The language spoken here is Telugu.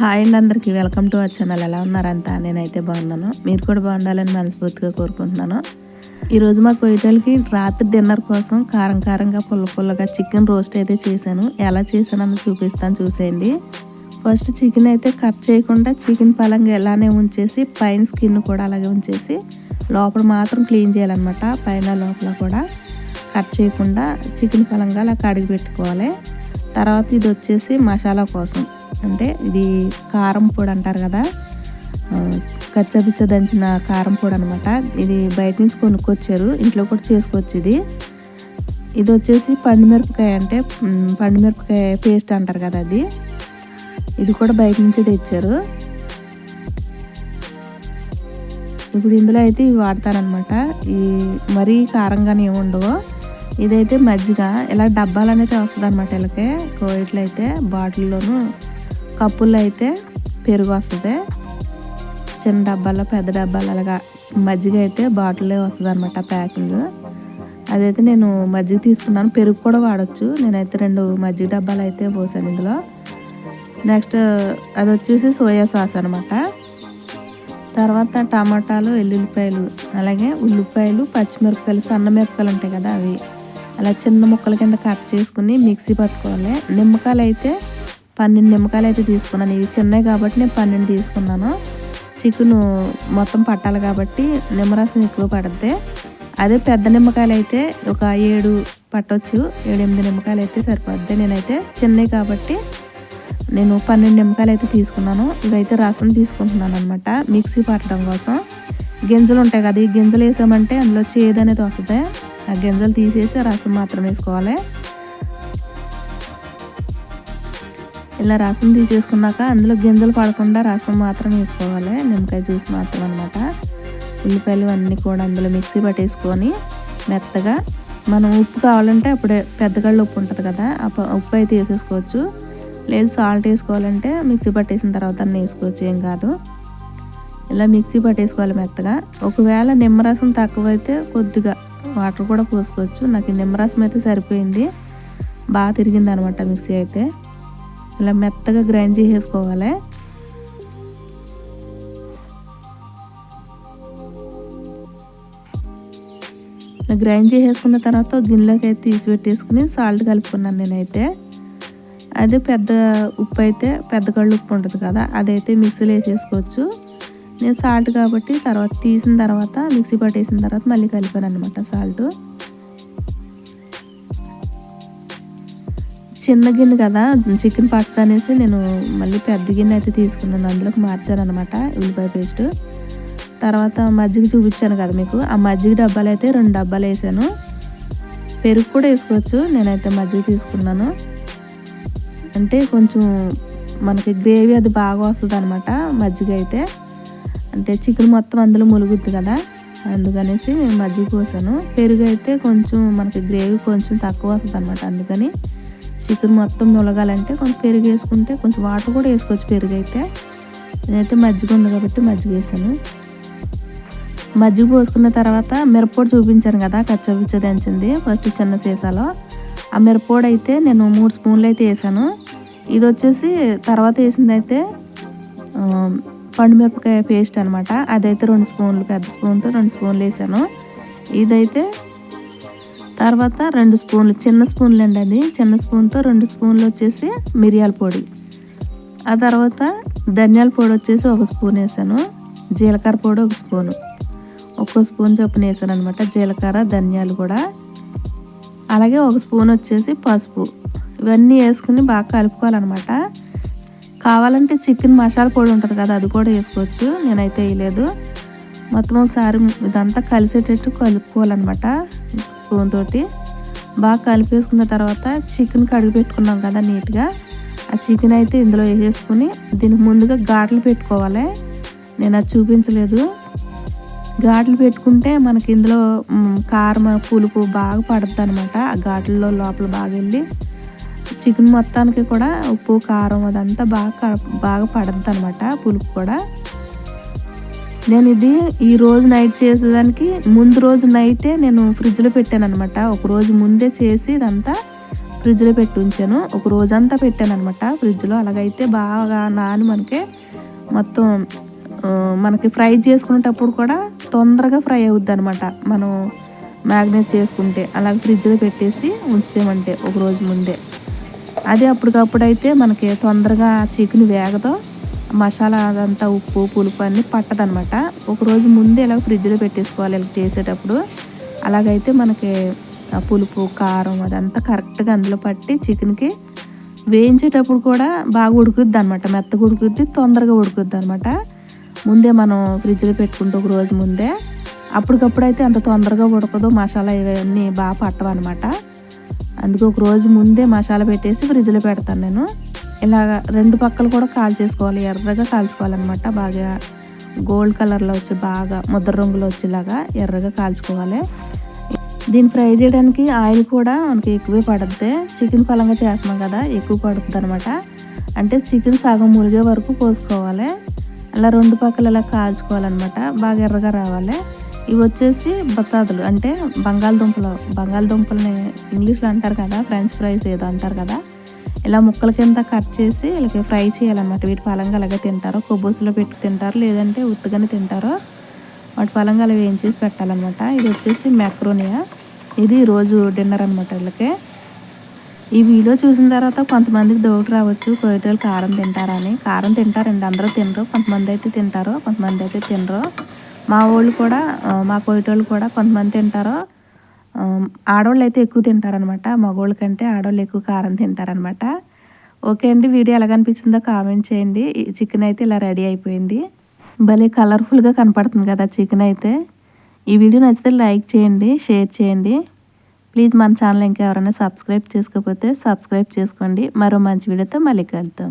హాయ్ అండి అందరికీ. Welcome to our channel. ఎలా ఉన్నారంతా? నేనైతే బాగున్నాను. మీరు కూడా బాగుండాలని మనస్ఫూర్తిగా కోరుకుంటున్నాను. ఈరోజు మా కొయ్యటలకి రాత్రి డిన్నర్ కోసం కారం కారంగా పుల్ల పుల్లగా చికెన్ రోస్ట్ అయితే చేశాను. ఎలా చేశానని చూపిస్తాను చూసేయండి. ఫస్ట్ చికెన్ అయితే కట్ చేయకుండా చికెన్ పలంగా ఎలానే ఉంచేసి పైన స్కిన్ కూడా అలాగే ఉంచేసి లోపల మాత్రం క్లీన్ చేయాలన్నమాట పైన లోపల కూడా. కట్ చేయకుండా చికెన్ పలంగా అలా కడిగి పెట్టుకోవాలి. తర్వాత ఇది వచ్చేసి మసాలా కోసం. అంటే ఇది కారం పొడి అంటారు కదా ఆ, కచ్చపిచ్చ దంచిన కారం పొడి అనమాట ఇది బయట నుంచి కొనుక్కొచ్చారు ఇంట్లో కూడా చేసుకోవచ్చు ఇది. ఇది వచ్చేసి పండుమిరపకాయ అంటే పండుమిరపకాయ పేస్ట్ అంటారు కదా అది. ఇది కూడా బయట నుంచి తెచ్చారు. ఇప్పుడు ఇందులో అయితే ఇవి వాడతారనమాట ఈ మరీ కారంగానే ఏమి ఉండవు. ఇదైతే మజ్జిగ ఇలా డబ్బాలు అనేది వస్తుంది అనమాట ఇలాగే కోయిట్లో అయితే బాటిల్లోనూ కప్పుల్లో అయితే పెరుగు వస్తుంది చిన్న డబ్బాలో పెద్ద డబ్బాలు అలాగా మజ్జిగ అయితే బాటిలే వస్తుంది అనమాట ప్యాకింగ్. అదైతే నేను మజ్జిగ తీసుకున్నాను. పెరుగు కూడా వాడచ్చు. నేనైతే రెండు మజ్జిగ డబ్బాలు అయితే పోసాను ఇందులో. నెక్స్ట్ అది వచ్చేసి సోయా సాస్ అనమాట తర్వాత టమాటాలు ఎల్లుల్లిపాయలు అలాగే ఉల్లిపాయలు పచ్చిమిరపకాయలు సన్న మిరపకాయలు ఉంటాయి కదా అవి. అలా చిన్న ముక్కల కింద కట్ చేసుకుని మిక్సీ పట్టుకోవాలి. నిమ్మకాయలు అయితే పన్నెండు నిమ్మకాయలు అయితే తీసుకున్నాను. ఇవి చిన్నవి కాబట్టి నేను పన్నెండు తీసుకున్నాను. చికెన్ మొత్తం పట్టాలి కాబట్టి నిమ్మరసం ఎక్కువ పడుద్ది అదే పెద్ద నిమ్మకాయలు అయితే ఒక ఏడు పట్టొచ్చు. ఏడు ఎనిమిది నిమ్మకాయలు అయితే సరిపోద్ది. నేనైతే చిన్నవి కాబట్టి నేను పన్నెండు నిమ్మకాయలు అయితే తీసుకున్నాను. ఇవైతే రసం తీసుకుంటున్నాను అనమాట మిక్సీ పట్టడం కోసం. గింజలు ఉంటాయి కదా ఈ గింజలు వేసామంటే అందులో చేదు అనేది వస్తుంది. ఆ గింజలు తీసేసి ఆ రసం మాత్రం వేసుకోవాలి. ఇలా రసం తీసేసుకున్నాక అందులో గింజలు పడకుండా రసం మాత్రం వేసుకోవాలి. నిమ్మకాయ జ్యూస్ మాత్రం అనమాట ఉల్లిపాయలు అన్నీ కూడా అందులో మిక్సీ పట్టేసుకొని మెత్తగా మనం ఉప్పు కావాలంటే అప్పుడే పెద్దగళ్ళు ఉప్పు ఉంటుంది కదా ఆ ఉప్పు అయితే వేసేసుకోవచ్చు. లేదు సాల్ట్ వేసుకోవాలంటే మిక్సీ పట్టేసిన తర్వాత అన్నీ వేసుకోవచ్చు ఏం కాదు. ఇలా మిక్సీ పట్టేసుకోవాలి మెత్తగా. ఒకవేళ నిమ్మరసం తక్కువైతే కొద్దిగా వాటర్ కూడా పోసుకోవచ్చు. నాకు నిమ్మరసం అయితే సరిపోయింది. బాగా తిరిగింది అనమాట మిక్సీ అయితే. ఇలా మెత్తగా గ్రైండ్ చేసేసుకోవాలి. ఇలా గ్రైండ్ చేసేసుకున్న తర్వాత గిన్నెలోకి అయితే తీసి పెట్టేసుకుని సాల్ట్ కలుపుకున్నాను నేనైతే. అదే పెద్ద ఉప్పు అయితే పెద్ద కళ్ళు ఉప్పు ఉంటుంది కదా అదైతే మిక్సీలో వేసేసుకోవచ్చు. నేను సాల్ట్ కాబట్టి తర్వాత తీసిన తర్వాత మిక్సీ పట్టేసిన తర్వాత మళ్ళీ కలిపాను అనమాట సాల్ట్. చిన్న గిన్నె కదా చికెన్ పట్ట అనేసి నేను మళ్ళీ పెద్ద గిన్నె అయితే తీసుకున్నాను. అందులోకి మార్చాను అనమాట ఉల్లిపాయ పేస్ట్. తర్వాత మజ్జిగ చూపించాను కదా మీకు. ఆ మజ్జిగ డబ్బాలు అయితే రెండు డబ్బాలు వేసాను. పెరుగు కూడా వేసుకోవచ్చు. నేనైతే మజ్జిగ తీసుకున్నాను. అంటే కొంచెం మనకి గ్రేవీ అది బాగా వస్తుంది అనమాట మజ్జిగ అయితే. అంటే చికెన్ మొత్తం అందులో ములుగుద్ది కదా. అందుకనేసి నేను మజ్జిగ పోసాను పెరుగు అయితే కొంచెం మనకి గ్రేవీ కొంచెం తక్కువ వస్తుంది అనమాట అందుకని. చికెన్ మొత్తం ములగాలంటే కొంచెం పెరుగు వేసుకుంటే కొంచెం వాటర్ కూడా వేసుకోవచ్చు పెరుగు అయితే నేనైతే మజ్జిగ ఉంది కాబట్టి మజ్జిగ వేసాను. మజ్జిగ పోసుకున్న తర్వాత మిరప్పొడి చూపించాను కదా కచ్చపిచ్చ దంచింది ఫస్ట్ చిన్న సీసాలో. ఆ మిరప్పొడి అయితే నేను మూడు స్పూన్లు అయితే వేసాను. ఇది వచ్చేసి తర్వాత వేసింది అయితే పండుమిరపకాయ పేస్ట్ అనమాట అదైతే రెండు స్పూన్లు పెద్ద స్పూన్తో రెండు స్పూన్లు వేసాను. ఇదైతే తర్వాత రెండు స్పూన్లు చిన్న స్పూన్లు అండి అది. చిన్న స్పూన్తో రెండు స్పూన్లు వచ్చేసి మిరియాల పొడి. ఆ తర్వాత ధనియాల పొడి వచ్చేసి ఒక స్పూన్ వేసాను. జీలకర్ర పొడి ఒక స్పూను. ఒక్కో స్పూన్ చొప్పున వేసాను అనమాట జీలకర్ర ధనియాలు కూడా. అలాగే ఒక స్పూన్ వచ్చేసి పసుపు. ఇవన్నీ వేసుకుని బాగా కలుపుకోవాలన్నమాట. కావాలంటే చికెన్ మసాలా పొడి ఉంటుంది కదా అది కూడా వేసుకోవచ్చు. నేనైతే వేయలేదు. మొత్తం ఒకసారి ఇదంతా కలిసేటట్టు కలుపుకోవాలన్నమాట. స్పూన్ తోటి బాగా కలిపేసుకున్న తర్వాత చికెన్ కడిగి పెట్టుకున్నాం కదా నీట్గా. ఆ చికెన్ అయితే ఇందులో వేసేసుకుని దీనికి ముందుగా ఘాట్లు పెట్టుకోవాలి. నేను అది చూపించలేదు. ఘాట్లు పెట్టుకుంటే మనకి ఇందులో కారం పులుపు బాగా పడుతుంది అనమాట ఆ ఘాట్లలో లోపల బాగా వెళ్ళి చికెన్ మొత్తానికి కూడా ఉప్పు కారం అదంతా బాగా క- బాగా పడుతుంది అనమాట పులుపు కూడా. నేను ఇది ఈ రోజు నైట్ చేసేదానికి ముందు రోజు నైటే నేను ఫ్రిడ్జ్లో పెట్టాను అనమాట ఒక రోజు ముందే చేసి ఇదంతా ఫ్రిడ్జ్లో పెట్టి ఉంచాను. ఒక రోజంతా పెట్టాను అనమాట ఫ్రిడ్జ్లో అలాగైతే బాగా నాని మనకి మొత్తం మనకి ఫ్రై చేసుకునేటప్పుడు కూడా తొందరగా ఫ్రై అవుద్ది అనమాట మనం మ్యాగ్నేట్ చేసుకుంటే. అలాగే ఫ్రిడ్జ్లో పెట్టేసి ఉంచుతామంటే ఒక రోజు ముందే. అదే అప్పటికప్పుడు అయితే మనకి తొందరగా చికెన్ వేగదో. మసాలా అదంతా ఉప్పు పులుపు అన్నీ పట్టదనమాట. ఒకరోజు ముందే ఇలా ఫ్రిడ్జ్లో పెట్టేసుకోవాలి ఇలా చేసేటప్పుడు. అలాగైతే మనకి పులుపు కారం అదంతా కరెక్ట్గా అందులో పట్టి చికెన్కి వేయించేటప్పుడు కూడా బాగా ఉడుకుద్ది అనమాట మెత్తగా ఉడుకుద్ది తొందరగా ఉడుకుద్ది అనమాట ముందే మనం ఫ్రిడ్జ్లో పెట్టుకుంటే ఒక రోజు ముందే. అప్పటికప్పుడు అయితే అంత తొందరగా ఉడకదు మసాలా ఇవన్నీ బాగా పట్టవన్నమాట అందుకు ఒక రోజు ముందే మసాలా పెట్టేసి ఫ్రిడ్జ్లో పెడతాను నేను. ఇలాగ రెండు పక్కలు కూడా కాల్ చేసుకోవాలి ఎర్రగా కాల్చుకోవాలన్నమాట. బాగా గోల్డ్ కలర్లో వచ్చి బాగా ముద్ర రంగులో వచ్చేలాగా ఎర్రగా కాల్చుకోవాలి. దీన్ని ఫ్రై చేయడానికి ఆయిల్ కూడా మనకి ఎక్కువే పడుద్ది. చికెన్ పలంగా చేస్తున్నాం కదా ఎక్కువ పడుతుంది అనమాట అంటే చికెన్ సగం ములిగే వరకు పోసుకోవాలి అలా రెండు పక్కలు ఇలా కాల్చుకోవాలన్నమాట. బాగా ఎర్రగా రావాలి. ఇవి వచ్చేసి బత్తాదులు అంటే బంగాళదుంపలు. బంగాళదుంపలని ఇంగ్లీష్లో అంటారు కదా ఫ్రెంచ్ ఫ్రైస్ ఏదో అంటారు కదా ఇలా ముక్కల కింద కట్ చేసి వీళ్ళకి ఫ్రై చేయాలన్నమాట. వీటి పలంగా అలాగే తింటారు. కొబ్బూసులో పెట్టి తింటారు. లేదంటే ఉత్తుగానే తింటారు. వాటి పలంగా అలా వేయించేసి పెట్టాలన్నమాట. ఇది వచ్చేసి మ్యాక్రోనియా. ఇది రోజు డిన్నర్ అనమాట వీళ్ళకి. ఈ వీడియో చూసిన తర్వాత కొంతమందికి డౌట్ రావచ్చు కొయ్యటోళ్ళు కారం తింటారా అని కారం తింటారండి. అందరూ తినరు. కొంతమంది అయితే తింటారు. కొంతమంది అయితే తినరు. మా వాళ్ళు కూడా మా కొయ్యటోళ్ళు కూడా కొంతమంది తింటారు. ఆడవాళ్ళు అయితే ఎక్కువ తింటారనమాట మగవాళ్ళ కంటే ఆడవాళ్ళు ఎక్కువ కారం తింటారనమాట ఓకే అండి వీడియో ఎలా కనిపించిందో కామెంట్ చేయండి. చికెన్ అయితే ఇలా రెడీ అయిపోయింది. భలే కలర్ఫుల్గా కనపడుతుంది కదా చికెన్ అయితే. ఈ వీడియో నచ్చితే లైక్ చేయండి షేర్ చేయండి. ప్లీజ్ మన ఛానల్ ఇంకా ఎవరైనా సబ్స్క్రైబ్ చేసుకోకపోతే సబ్స్క్రైబ్ చేసుకోండి. మరో మంచి వీడియోతో మళ్ళీ కలుద్దాం.